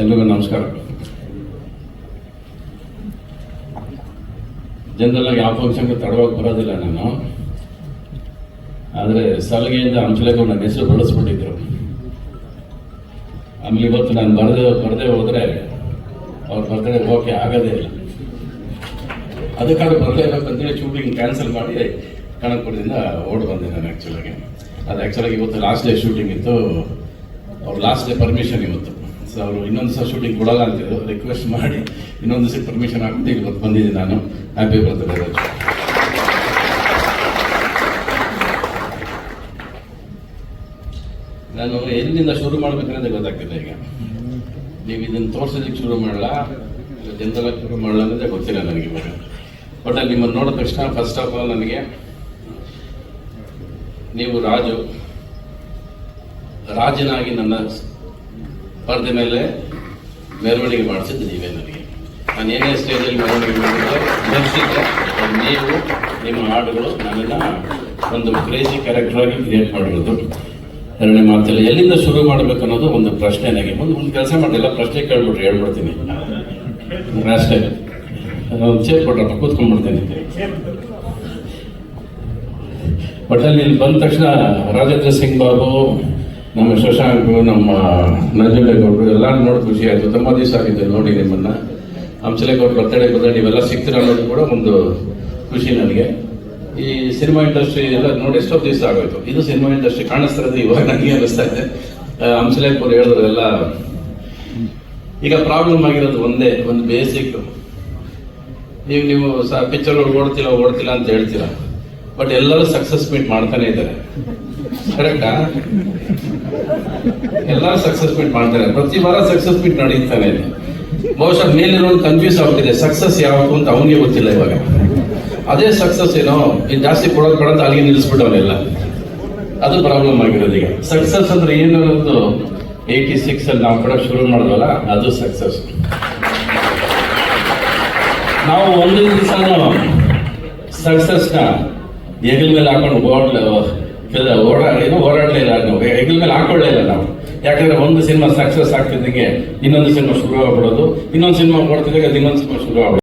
ಎಲ್ರಿಗೂ ನಮಸ್ಕಾರ. ಜನರಲ್ ಆಗಿ ಯಾವ ಫಂಕ್ಷನ್ಗೆ ತಡವಾಗಿ ಬರೋದಿಲ್ಲ ನಾನು. ಆದರೆ ಸಲಿಗೆಯಿಂದ ಹಂಸಲೇಖ ನನ್ನ ಹೆಸರು ಬಳಸ್ಬಿಟ್ಟಿದ್ರು. ಆಮೇಲೆ ಇವತ್ತು ನಾನು ಬರದೆ ಬರದೆ ಹೋದರೆ ಅವ್ರು ಬರ್ತಾರೆ ಓಕೆ ಆಗೋದೇ ಇಲ್ಲ. ಅದಕ್ಕಾಗಿ ಬರಲೇಬೇಕಂತೇಳಿ ಶೂಟಿಂಗ್ ಕ್ಯಾನ್ಸಲ್ ಮಾಡಿ ಕನಕಪುರದಿಂದ ಓಡ್ ಬಂದೆ ನಾನು ಆ್ಯಕ್ಚುಲಾಗಿ ಅದು ಆ್ಯಕ್ಚುಲಾಗಿ ಇವತ್ತು ಲಾಸ್ಟ್ ಡೇ ಶೂಟಿಂಗ್ ಇತ್ತು. ಅವ್ರು ಲಾಸ್ಟ್ ಡೇ ಪರ್ಮಿಷನ್ ಇವತ್ತು. ಸೊ ಅವರು ಇನ್ನೊಂದು ಸಹ ಶೂಟಿಂಗ್ ಕೊಡಲ್ಲ ಅಂತಿದ್ರು ರಿಕ್ವೆಸ್ಟ್ ಮಾಡಿ ಇನ್ನೊಂದು ಸಹ ಪರ್ಮಿಷನ್ ಹಾಕ್ಬಿಟ್ಟು ಇವತ್ತು ಬಂದಿದ್ದೀನಿ ನಾನು. ಹ್ಯಾಪಿ ಬರ್ತಡೇ ರಾಜು ನಾನು ಎಲ್ಲಿಂದ ಶುರು ಮಾಡ್ಬೇಕನ್ನೋದೇ ಗೊತ್ತಾಗ್ತಿಲ್ಲ ಈಗ. ನೀವು ಇದನ್ನು ತೋರ್ಸೋದಕ್ಕೆ ಶುರು ಮಾಡಲ್ಲ ಇಲ್ಲ ಜನರಲ್ ಶುರು ಮಾಡಲ್ಲ ಅನ್ನೋದೇ ಗೊತ್ತಿಲ್ಲ ನನಗೆ ಇವಾಗ. ಬಟ್ ಅಲ್ಲಿ ನಿಮ್ಮನ್ನು ನೋಡಿದ ತಕ್ಷಣ ಫಸ್ಟ್ ಆಫ್ ಆಲ್ ನನಗೆ ನೀವು ರಾಜು, ರಾಜನಾಗಿ ನನ್ನ ಪರದೆ ಮೇಲೆ ಮೆರವಣಿಗೆ ಮಾಡಿಸಿದ್ದು ನೀವೇ ನನಗೆ. ನಾನು ಏನೇ ಸ್ಟೇಜಲ್ಲಿ ಮೆರವಣಿಗೆ ಮಾಡಿದ್ರೆ ನೀವು, ನಿಮ್ಮ ಹಾಡುಗಳು ನನ್ನನ್ನು ಒಂದು ಕ್ರೇಜಿ ಕ್ಯಾರೆಕ್ಟರ್ ಆಗಿ ಕ್ರಿಯೇಟ್ ಮಾಡಿರೋದು. ಎರಡನೇ ಮಾತಲ್ಲಿ ಎಲ್ಲಿಂದ ಶುರು ಮಾಡಬೇಕು ಅನ್ನೋದು ಒಂದು ಪ್ರಶ್ನೆ ನನಗೆ. ಒಂದು ಒಂದು ಕೆಲಸ ಮಾಡಿಲ್ಲ ಪ್ರಶ್ನೆ ಕೇಳ್ಬಿಟ್ರೆ ಹೇಳ್ಬಿಡ್ತೀನಿ. ಅಷ್ಟೇ. ಚೇರ್ ಕೊಟ್ರಪ್ಪ, ಕೂತ್ಕೊಂಡ್ಬಿಡ್ತೀನಿ. ಬಟ್ ಅಲ್ಲಿ ಬಂದ ತಕ್ಷಣ ರಾಜೇಂದ್ರ ಸಿಂಗ್ ಬಾಬು, ನಮ್ಮ ಶಶಾಂಕ್, ನಮ್ಮ ನಂಜುಂಡೇಗೌಡರು ಎಲ್ಲ ನೋಡಿ ಖುಷಿ ಆಯಿತು. ತುಂಬ ದಿವಸ ಆಗಿದೆ ನೋಡಿ ನಿಮ್ಮನ್ನ. ಹಂಸಲೇಗೌಡರು ಬರ್ತಡೇ ಬರ್ತಾ ನೀವೆಲ್ಲ ಸಿಗ್ತೀರ ಅನ್ನೋದು ಕೂಡ ಒಂದು ಖುಷಿ ನನಗೆ. ಈ ಸಿನಿಮಾ ಇಂಡಸ್ಟ್ರಿ ಎಲ್ಲ ನೋಡಿ ಎಷ್ಟೋ ದಿವಸ ಆಗೋಯ್ತು. ಇದು ಸಿನಿಮಾ ಇಂಡಸ್ಟ್ರಿ ಕಾಣಿಸ್ತಿರೋದು ಇವಾಗ ನನಗೆ ಅನಿಸ್ತಾ ಇದೆ. ಹಂಸಲೇಗೌಡರು ಹೇಳಿದ್ರು ಎಲ್ಲ ಈಗ ಪ್ರಾಬ್ಲಮ್ ಆಗಿರೋದು ಒಂದೇ, ಒಂದು ಬೇಸಿಕ್ ನೀವು ನೀವು ಸ ಪಿಕ್ಚರ್ ಓಡ್ತಿಲ್ಲ ಓಡ್ತಿಲ್ಲ ಅಂತ ಹೇಳ್ತೀರಾ. ಬಟ್ ಎಲ್ಲರೂ ಸಕ್ಸಸ್ ಮೀಟ್ ಮಾಡ್ತಾನೆ ಇದ್ದಾರೆ. ಕರೆಕ್ಟಾ ಎಲ್ಲರೂ ಸಕ್ಸಸ್ ಮೀಟ್ ಮಾಡ್ತಾರೆ. ಪ್ರತಿ ವಾರ ಸಕ್ಸಸ್ ಮೀಟ್ ನಡೀತಾನೆ ಬಹುಶಃ ಮೇಲಿರೋದು ಕನ್ಫ್ಯೂಸ್ ಆಗ್ತಿದೆ ಸಕ್ಸಸ್ ಯಾವುದು ಅಂತ ಅವನಿಗೆ ಗೊತ್ತಿಲ್ಲ ಇವಾಗ. ಅದೇ ಸಕ್ಸಸ್ ಏನೋ ಜಾಸ್ತಿ ಕೊಡೋದು ಕೊಡೋದು ಅಲ್ಲಿಗೆ ನಿಲ್ಲಿಸ್ಬಿಟ್ಟವನೆಲ್ಲ ಅದು ಪ್ರಾಬ್ಲಮ್ ಆಗಿರೋದು ಈಗ. ಸಕ್ಸಸ್ ಅಂದ್ರೆ ಏನು ಏಯ್ಟಿ ಸಿಕ್ಸ್ ಅಲ್ಲಿ ನಾವು ಕೊಡೋಕೆ ಶುರು ಮಾಡಿದ್ವಲ್ಲ, ಅದು ಸಕ್ಸಸ್ ನಾವು ಒಂದು ದಿವಸ ಸಕ್ಸಸ್ನ ಹೆಗಲ ಮೇಲೆ ಹಾಕೊಂಡು ಓಡ್ಲ ಓಡಾಡಲಿಲ್ಲ ಏನು ಓಡಾಡಲೇ ಇಲ್ಲ ನಾವು ಹೆಗಲ ಮೇಲೆ ಹಾಕೊಳ್ಳೇ ಇಲ್ಲ ನಾವು. ಯಾಕಂದ್ರೆ ಒಂದು ಸಿನಿಮಾ ಸಕ್ಸಸ್ ಆಗ್ತಿದ್ದಂಗೆ ಇನ್ನೊಂದು ಸಿನಿಮಾ ಶುರು ಆಗ್ಬಿಡೋದು. ಇನ್ನೊಂದು ಸಿನಿಮಾ ಕೊಡ್ತಿದ್ದಾಗ ಅದು ಇನ್ನೊಂದು ಸಿನಿಮಾ ಶುರು ಆಗ್ಬಿಡೋದು.